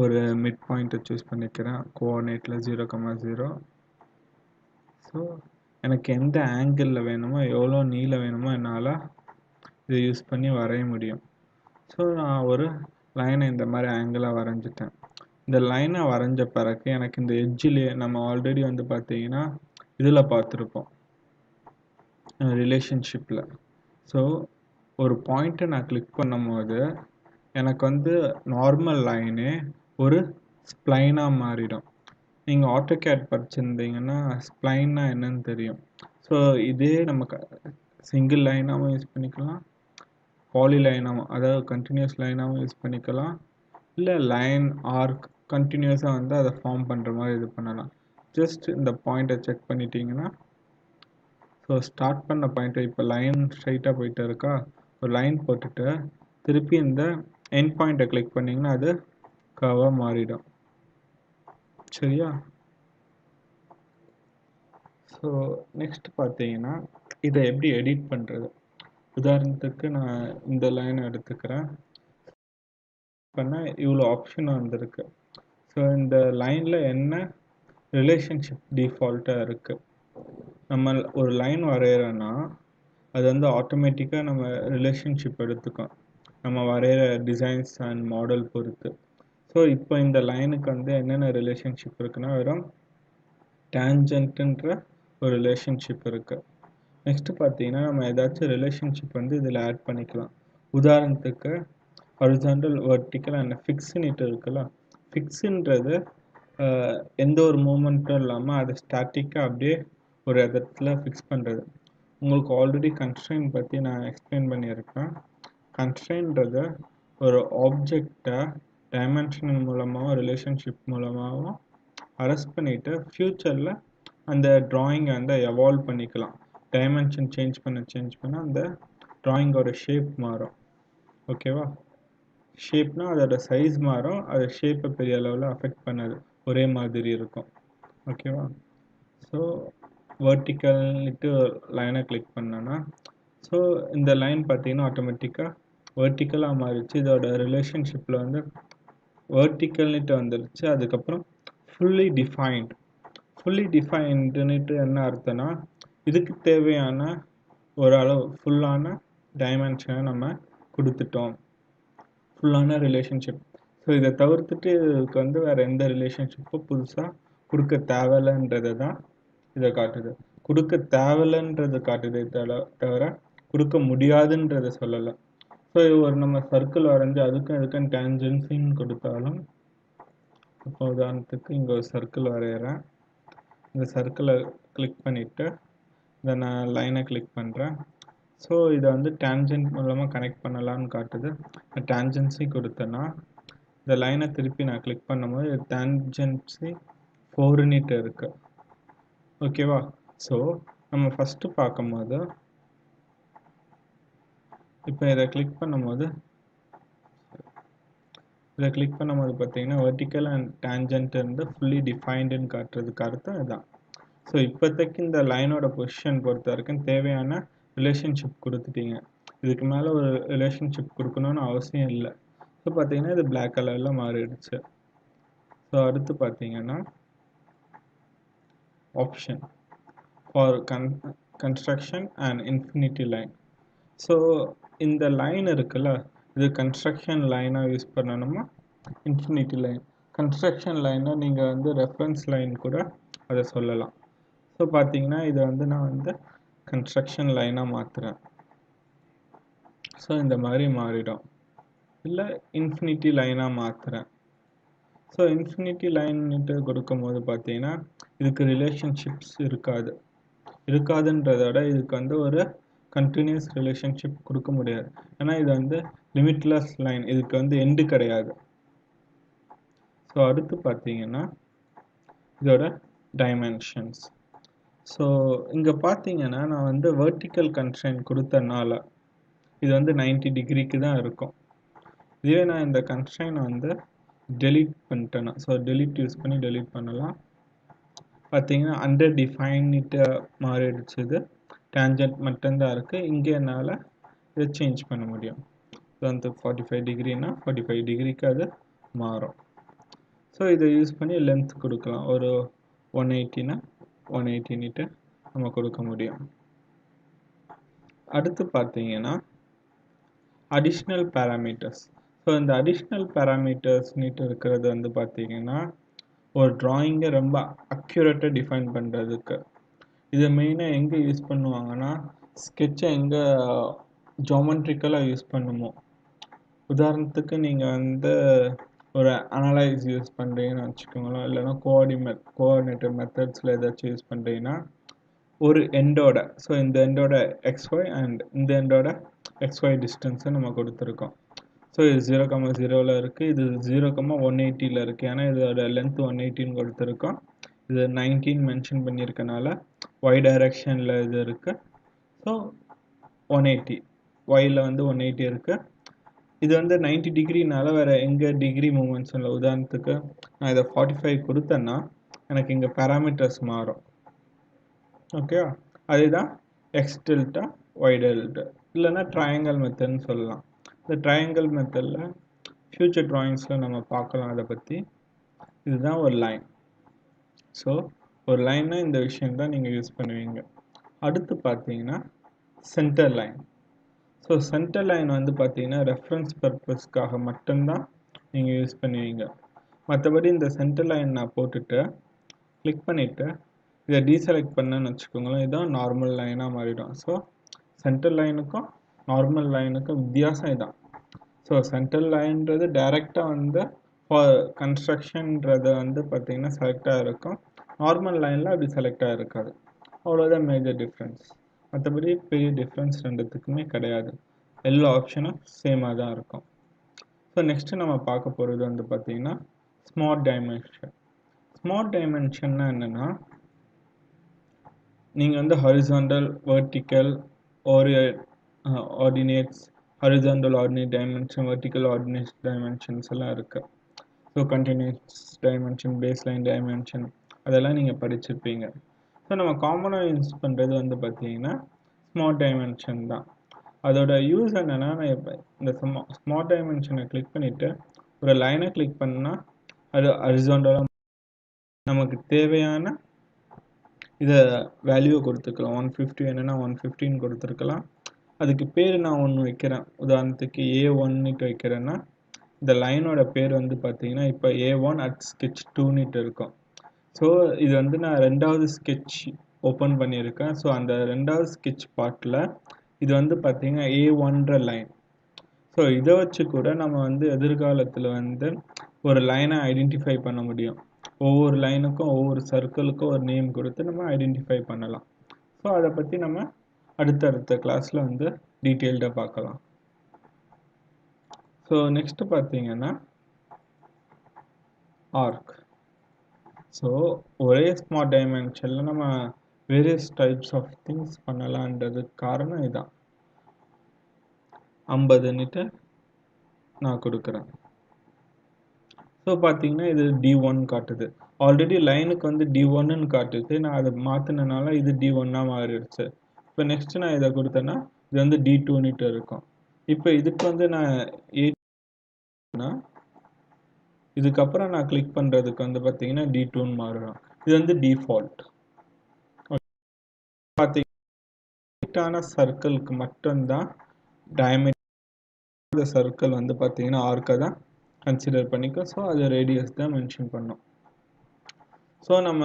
ஒரு மிட் பாயிண்ட்டை சூஸ் பண்ணிக்கிறேன். கோஆர்டினேட்டில் ஜீரோ கமா ஜீரோ ஸோ எனக்கு எந்த ஆங்கிளில் வேணுமோ எவ்வளோ நீல வேணுமோ என்னால் இதை யூஸ் பண்ணி வரைய முடியும். ஸோ நான் ஒரு லைனை இந்த மாதிரி ஆங்கிளாக வரைஞ்சிட்டேன். இந்த லைனை வரைஞ்ச பிறகு எனக்கு இந்த எட்ஜிலேயே நம்ம ஆல்ரெடி வந்து பார்த்தீங்கன்னா இதில் பார்த்துருப்போம். ரிலேஷன்ஷிப்பில் ஸோ ஒரு பாயிண்ட்டை நான் கிளிக் பண்ணும்போது எனக்கு வந்து நார்மல் லைனு ஒரு ஸ்ப்ளைனாக மாறிடும். நீங்கள் ஆட்டோ கேட் படிச்சிருந்தீங்கன்னா ஸ்ப்ளைன்னா என்னன்னு தெரியும். ஸோ இதே நம்ம சிங்கிள் லைனாகவும் யூஸ் பண்ணிக்கலாம். பாலி லைனாகவும் அதாவது கண்டினியூஸ் லைனாகவும் யூஸ் பண்ணிக்கலாம். இல்லை லைன் ஆர்க் கண்டினியூஸாக வந்து அதை ஃபார்ம் பண்ணுற மாதிரி இது பண்ணலாம். ஜஸ்ட் இந்த பாயிண்ட்டை செக் பண்ணிட்டீங்கன்னா ஸோ ஸ்டார்ட் பண்ண பாயிண்ட்டை இப்போ லைன் ஸ்ட்ரைட்டாக போயிட்டு இருக்கா? ஒரு லைன் போட்டுட்டு திருப்பி இந்த என் பாயிண்ட்டை கிளிக் பண்ணிங்கன்னா அது காவாக மாறிடும். சரியா? ஸோ நெக்ஸ்ட் பார்த்தீங்கன்னா இதை எப்படி எடிட் பண்ணுறது உதாரணத்துக்கு நான் இந்த லைன் எடுத்துக்கிறேன். பண்ண இவ்வளோ ஆப்ஷன் வந்திருக்கு ஸோ இந்த லைனில் என்ன ரிலேஷன்ஷிப் டிஃபால்ட்டாக இருக்குது நம்ம ஒரு லைன் வரைகிறோன்னா அது வந்து ஆட்டோமேட்டிக்காக நம்ம ரிலேஷன்ஷிப் எடுத்துக்கும். நம்ம வரைகிற டிசைன்ஸ் அண்ட் மாடல் பொறுத்து. ஸோ இப்போ இந்த லைனுக்கு வந்து என்னென்ன ரிலேஷன்ஷிப் இருக்குன்னா வெறும் டேஞ்சன்ட்டுன்ற ஒரு ரிலேஷன்ஷிப் இருக்குது நெக்ஸ்ட்டு பார்த்தீங்கன்னா நம்ம ஏதாச்சும் ரிலேஷன்ஷிப் வந்து இதில் ஆட் பண்ணிக்கலாம். உதாரணத்துக்கு ஹொரிசாண்டல் வெர்டிக்கல் அண்ட் ஃபிக்ஸினிட்டு இருக்குல்ல ஃபிக்ஸுன்றது எந்த ஒரு மூமெண்ட்டும் இல்லாமல் அதை ஸ்டாட்டிக்காக அப்படியே ஒரு இடத்துல ஃபிக்ஸ் பண்ணுறது உங்களுக்கு ஆல்ரெடி கன்ஸ்ட்ரெயின் பற்றி நான் எக்ஸ்பிளைன் பண்ணியிருக்கேன். கன்ஸ்ட்ரெயின்றது ஒரு ஆப்ஜெக்டை டைமென்ஷன் மூலமாகவும் ரிலேஷன்ஷிப் மூலமாகவும் அரெஸ்ட் பண்ணிவிட்டு ஃப்யூச்சரில் அந்த ட்ராயிங்கை வந்து எவால்வ் பண்ணிக்கலாம். டைமென்ஷன் சேஞ்ச் பண்ண சேஞ்ச் பண்ண அந்த ட்ராயிங்கோட ஷேப் மாறும். ஓகேவா ஷேப்னால் அதோட சைஸ் மாறும். அது ஷேப்பை பெரிய அளவில் அஃபெக்ட் பண்ணாது. ஒரே மாதிரி இருக்கும். ஓகேவா ஸோ வேர்ட்டிக்கல்னுட்டு லைனை கிளிக் பண்ணேன்னா ஸோ இந்த லைன் பார்த்தீங்கன்னா ஆட்டோமேட்டிக்காக வேர்ட்டிக்கலாக மாறிடுச்சு இதோட ரிலேஷன்ஷிப்பில் வந்து வேர்ட்டிக்கல்னுட்டு வந்துடுச்சு அதுக்கப்புறம் ஃபுல்லி டிஃபைன்ட் ஃபுல்லி டிஃபைன்டுன்னுட்டு என்ன அர்த்தம்னா இதுக்கு தேவையான ஒரு அளவு ஃபுல்லான டைமென்ஷனை நம்ம கொடுத்துட்டோம். ஃபுல்லான ரிலேஷன்ஷிப் ஸோ இதை தவிர்த்துட்டு இதுக்கு வந்து வேறு எந்த ரிலேஷன்ஷிப்பும் புதுசாக கொடுக்க தேவையில்லைன்றதை தான் இதை காட்டுது. கொடுக்க தேவையில்லைன்றதை காட்டுதே தவிர தவிர கொடுக்க முடியாதுன்றதை சொல்லலை. ஸோ ஒரு நம்ம சர்க்கிள் வரைஞ்சி அதுக்கும் இதுக்கும் டேஞ்சன்சின்னு கொடுத்தாலும் இப்போ உதாரணத்துக்கு இங்கே ஒரு சர்க்கிள் வரைகிறேன் இந்த சர்க்கிளை கிளிக் பண்ணிவிட்டு இதை நான் லைனை கிளிக் பண்ணுறேன் ஸோ இதை வந்து டேஞ்சன்ட் மூலமாக கனெக்ட் பண்ணலான்னு காட்டுது. டேஞ்சன்சி கொடுத்தேன்னா இந்த லைனை திருப்பி நான் கிளிக் பண்ணும்போது டேஞ்சன்சி ஃபோர் யூனிட் இருக்குது ஓகேவா ஸோ நம்ம ஃபஸ்ட்டு பார்க்கும்போது இப்போ இதை கிளிக் பண்ணும்போது இதை கிளிக் பண்ணும்போது பார்த்தீங்கன்னா வெர்டிக்கல் அண்ட் டேஞ்சன்ட் இருந்து ஃபுல்லி டிஃபைன்டுன்னு காட்டுறதுக்கு அர்த்தம் இதுதான் ஸோ இப்போதைக்கு இந்த லைனோட பொசிஷன் பொறுத்த வரைக்கும் தேவையான ரிலேஷன்ஷிப் கொடுத்துட்டீங்க. இதுக்கு மேலே ஒரு ரிலேஷன்ஷிப் கொடுக்கணும்னு அவசியம் இல்லை. ஸோ பார்த்தீங்கன்னா இது பிளாக் கலரில் மாறிடுச்சு. ஸோ அடுத்து பார்த்தீங்கன்னா option for con construction and infinity line so இந்த லைன் இருக்குல்ல இது கன்ஸ்ட்ரக்ஷன் லைனாக யூஸ் பண்ணணுமா? இன்ஃபினிட்டி லைன் கன்ஸ்ட்ரக்ஷன் லைனை நீங்கள் வந்து ரெஃபரன்ஸ் லைன் கூட அதை சொல்லலாம். ஸோ பார்த்தீங்கன்னா இதை வந்து நான் வந்து கன்ஸ்ட்ரக்ஷன் லைனாக மாற்றுறேன் ஸோ இந்த மாதிரி மாறிடும். இல்லை இன்ஃபினிட்டி லைனாக மாற்றுறேன் ஸோ இன்ஃபினிட்டி லைன்ட்டு கொடுக்கும்போது பார்த்தீங்கன்னா இதுக்கு ரிலேஷன்ஷிப்ஸ் இருக்காது. இருக்காதுன்றத விட இதுக்கு வந்து ஒரு கண்டினியூஸ் ரிலேஷன்ஷிப் கொடுக்க முடியாது. ஏன்னா இது வந்து லிமிட்லெஸ் லைன் இதுக்கு வந்து எண்டு கிடையாது. ஸோ அடுத்து பார்த்தீங்கன்னா இதோட டைமென்ஷன்ஸ் ஸோ இங்கே பார்த்தீங்கன்னா நான் வந்து வெர்டிக்கல் கன்ஸ்ட்ரெயின் கொடுத்தனால இது வந்து 90 டிகிரிக்கு தான் இருக்கும். இதுவே நான் இந்த கன்ஸ்ட்ரெயினை வந்து டெலீட் பண்ணிட்டேன்னா ஸோ டெலீட் யூஸ் பண்ணி டெலீட் பண்ணலாம். பார்த்தீங்கன்னா அண்டர் டிஃபைன்ட்டு மாறிடுச்சு இது. டேஞ்சன்ட் மட்டும்தான் இருக்குது இங்கே என்னால் இதை சேஞ்ச் பண்ண முடியும். ஸோ அந்த ஃபார்ட்டி ஃபைவ் டிகிரினா ஃபார்ட்டி ஃபைவ் டிகிரிக்கு அது மாறும். ஸோ இதை யூஸ் பண்ணி லென்த் கொடுக்கலாம். ஒரு ஒன் எயிட்டினா ஒன் எயிட்டின்ட்டு நம்ம கொடுக்க முடியும். அடுத்து பார்த்தீங்கன்னா அடிஷ்னல் பேராமீட்டர்ஸ் ஸோ இந்த அடிஷ்னல் பேராமீட்டர்ஸ்னிட்டு இருக்கிறது வந்து பார்த்தீங்கன்னா ஒரு ட்ராயிங்கை ரொம்ப அக்யூரேட்டாக டிஃபைன் பண்ணுறதுக்கு இதை மெயினாக எங்கே யூஸ் பண்ணுவாங்கன்னா ஸ்கெட்சை எங்கே ஜாமெட்ரிக்கலாக யூஸ் பண்ணுமோ? உதாரணத்துக்கு நீங்கள் வந்து ஒரு அனலைஸ் யூஸ் பண்ணுறீங்கன்னு வச்சுக்கோங்களேன். இல்லைன்னா கோஆர்டிமேட் கோஆர்டினேட்டர் மெத்தட்ஸில் ஏதாச்சும் யூஸ் பண்ணுறீங்கன்னா ஒரு எண்டோட ஸோ இந்த எண்டோட எக்ஸ்ஒய் அண்ட் இந்த எண்டோட எக்ஸ்ஒய் டிஸ்டன்ஸை நம்ம கொடுத்துருக்கோம். ஸோ இது ஜீரோ கம்மா ஜீரோவில் இருக்குது இது ஜீரோ கம்மா ஒன் எயிட்டியில் இருக்குது ஏன்னா இதோட லென்த் ஒன் எயிட்டின்னு கொடுத்துருக்கோம். இது நைன்டீன் மென்ஷன் பண்ணியிருக்கனால ஒய் டைரக்ஷனில் இது இருக்குது ஸோ ஒன் எயிட்டி ஒயில் வந்து ஒன் எயிட்டி இருக்குது இது வந்து நைன்டி டிகிரினால வேறு எங்கே டிகிரி மூமெண்ட்ஸ் இல்லை உதாரணத்துக்கு நான் இதை ஃபார்ட்டி ஃபைவ் கொடுத்தேன்னா எனக்கு இங்கே பேராமீட்டர்ஸ் மாறும். ஓகேவா அதுதான் எக்ஸ் டெல்டா ஒய் டெல்டா இல்லைன்னா ட்ரையாங்கல் மெத்தட்னு சொல்லலாம். இந்த ட்ரையாங்கல் மெத்தடில் ஃப்யூச்சர் ட்ராயிங்ஸில் நம்ம பார்க்கலாம் அதை பற்றி இதுதான் ஒரு லைன் ஸோ ஒரு லைன்னா இந்த விஷயம் தான் நீங்கள் யூஸ் பண்ணுவீங்க. அடுத்து பார்த்தீங்கன்னா centre line so centre line வந்து பார்த்தீங்கன்னா ரெஃபரன்ஸ் பர்பஸ்க்காக மட்டும்தான் நீங்கள் யூஸ் பண்ணுவீங்க. மற்றபடி இந்த சென்டர் லைன் நான் போட்டுட்டு கிளிக் பண்ணிவிட்டு இதை டீசெலக்ட் பண்ணேன்னு வச்சுக்கோங்களேன் இதுதான் நார்மல் லைனாக மாறிடும். ஸோ சென்டர் லைனுக்கும் நார்மல் லைனுக்கும் வித்தியாசம் இதான். ஸோ சென்டர் லைன்றது டைரெக்டாக வந்து ஃபார் கன்ஸ்ட்ரக்ஷன்றது வந்து பார்த்திங்கன்னா செலக்டாக இருக்கும். நார்மல் லைனில் அப்படி செலக்ட் இருக்காது. அவ்வளோதான் மேஜர் டிஃப்ரென்ஸ் மற்றபடி பெரிய டிஃப்ரென்ஸ் ரெண்டுத்துக்குமே கிடையாது. எல்லா ஆப்ஷனும் சேமாக தான் இருக்கும். ஸோ நெக்ஸ்ட்டு நம்ம பார்க்க போகிறது வந்து பார்த்திங்கன்னா ஸ்மார்ட் டைமென்ஷன் ஸ்மார்ட் டைமென்ஷன்னா என்னென்னா நீங்கள் வந்து ஹரிசாண்டல் வெர்டிக்கல் ஒரு ordinates horizontal ordinate dimension vertical ordinate dimensions எல்லாம் இருக்குது so continuous dimension base line dimension அதெல்லாம் நீங்கள் படிச்சிருப்பீங்க. ஸோ நம்ம காமனாக யூஸ் பண்ணுறது வந்து பார்த்தீங்கன்னா ஸ்மார்ட் டைமென்ஷன் தான். அதோட யூஸ் என்னென்னா நான் இப்போ இந்த ஸ்மா ஸ்மார்ட் டைமென்ஷனை கிளிக் பண்ணிவிட்டு ஒரு லைனை கிளிக் பண்ணால் அது அரிசோண்டலாக நமக்கு தேவையான இதை வேல்யூவை கொடுத்துக்கலாம். ஒன் ஃபிஃப்டி என்னென்னா ஒன் ஃபிஃப்டின்னு கொடுத்துருக்கலாம். அதுக்கு பேர் நான் ஒன்று வைக்கிறேன். உதாரணத்துக்கு ஏ ஒன்னுட்டு வைக்கிறேன்னா இந்த லைனோட பேர் வந்து பார்த்தீங்கன்னா இப்போ ஏ ஒன் அட் ஸ்கெச் டூன்னுட்டு இருக்கும். ஸோ இது வந்து நான் ரெண்டாவது ஸ்கெட்ச் ஓப்பன் பண்ணியிருக்கேன். ஸோ அந்த ரெண்டாவது ஸ்கெட்ச் பார்ட்டில் இது வந்து பார்த்திங்கன்னா ஏ ஒன்ற லைன் ஸோ இதை வச்சு கூட நம்ம வந்து எதிர்காலத்தில் வந்து ஒரு லைனை ஐடென்டிஃபை பண்ண முடியும். ஒவ்வொரு லைனுக்கும் ஒவ்வொரு சர்க்கிளுக்கும் ஒரு நேம் கொடுத்து நம்ம ஐடென்டிஃபை பண்ணலாம். ஸோ அதை பற்றி நம்ம அடுத்தடுத்த கிளாஸில் வந்து டீட்டெயில்டாக பார்க்கலாம். ஸோ நெக்ஸ்ட்டு பார்த்தீங்கன்னா ஆர்க் ஸோ ஒரே ஸ்மார்ட் டைமென்ஷனில் நம்ம வேரியஸ் டைப்ஸ் ஆஃப் திங்ஸ் பண்ணலான்றது காரணம் இதுதான் ஐம்பதுன்னுட்டு நான் கொடுக்குறேன். ஸோ பார்த்தீங்கன்னா இது டி ஒன் காட்டுது. ஆல்ரெடி லைனுக்கு வந்து டி ஒன்னு காட்டுது. நான் அதை மாற்றினால இது டி ஒன்னாக மாறிடுச்சு. இப்போ நெக்ஸ்ட் நான் இதை கொடுத்தேன்னா இது வந்து டி டூன்னுட்டு இருக்கும். இப்போ இதுக்கு வந்து நான் ஏன்னா இதுக்கப்புறம் நான் கிளிக் பண்ணுறதுக்கு வந்து பார்த்தீங்கன்னா டி டூன்னு மாறும் இது வந்து டிஃபால்ட் பார்த்தீங்கன்னா சர்க்கிளுக்கு மட்டும்தான் டயமீட்டர் சர்க்கிள் வந்து பார்த்தீங்கன்னா ஆர்க்கை தான் கன்சிடர் பண்ணிக்கும். ஸோ அது ரேடியஸ் தான் மென்ஷன் பண்ணோம். ஸோ நம்ம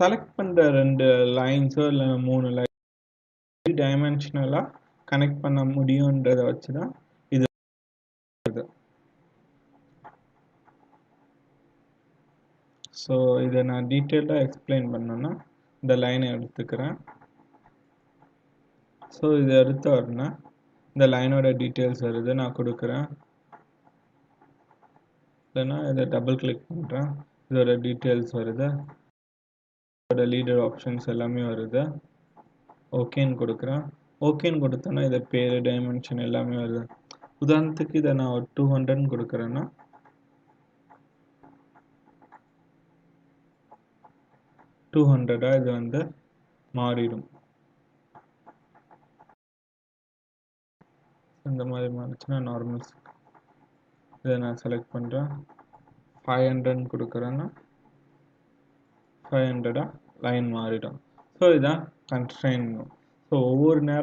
செலக்ட் பண்ணுற ரெண்டு லைன்ஸோ இல்லை மூணு லைன் டைமென்ஷனலாக கனெக்ட் பண்ண முடியுன்றதை வச்சு தான் இது ஸோ இதை நான் டீட்டெயிலாக எக்ஸ்பிளைன் பண்ணேன்னா இந்த லைனை எடுத்துக்கிறேன். ஸோ இதை எடுத்த உடனே இந்த லைனோட டீட்டெயில்ஸ் வருது நான் கொடுக்குறேன். இல்லைன்னா இதை டபுள் கிளிக் பண்ணுறேன் இதோட டீட்டெயில்ஸ் வருது. இதோட லீடர் ஆப்ஷன்ஸ் எல்லாமே வருது. ஓகேன்னு கொடுக்குறேன். ஓகேன்னு கொடுத்தோன்னா இதை பேர் டைமென்ஷன் எல்லாமே வருது. உதாரணத்துக்கு இதை நான் ஒரு டூ ஹண்ட்ரட்னு கொடுக்குறேன்னா டூ ஹண்ட்ரடாக இது வந்து மாறிடும். இந்த மாதிரி மாறிச்சுன்னா நார்மல் இதை நான் செலக்ட் பண்ணுறேன் ஃபைவ் ஹண்ட்ரட்னு கொடுக்குறேன்னா ஃபைவ் ஹண்ட்ரடாக லைன் மாறிடும். ஸோ இதுதான் கன்ஸ்ட்ரெயின் ஸோ ஒவ்வொரு நேரம்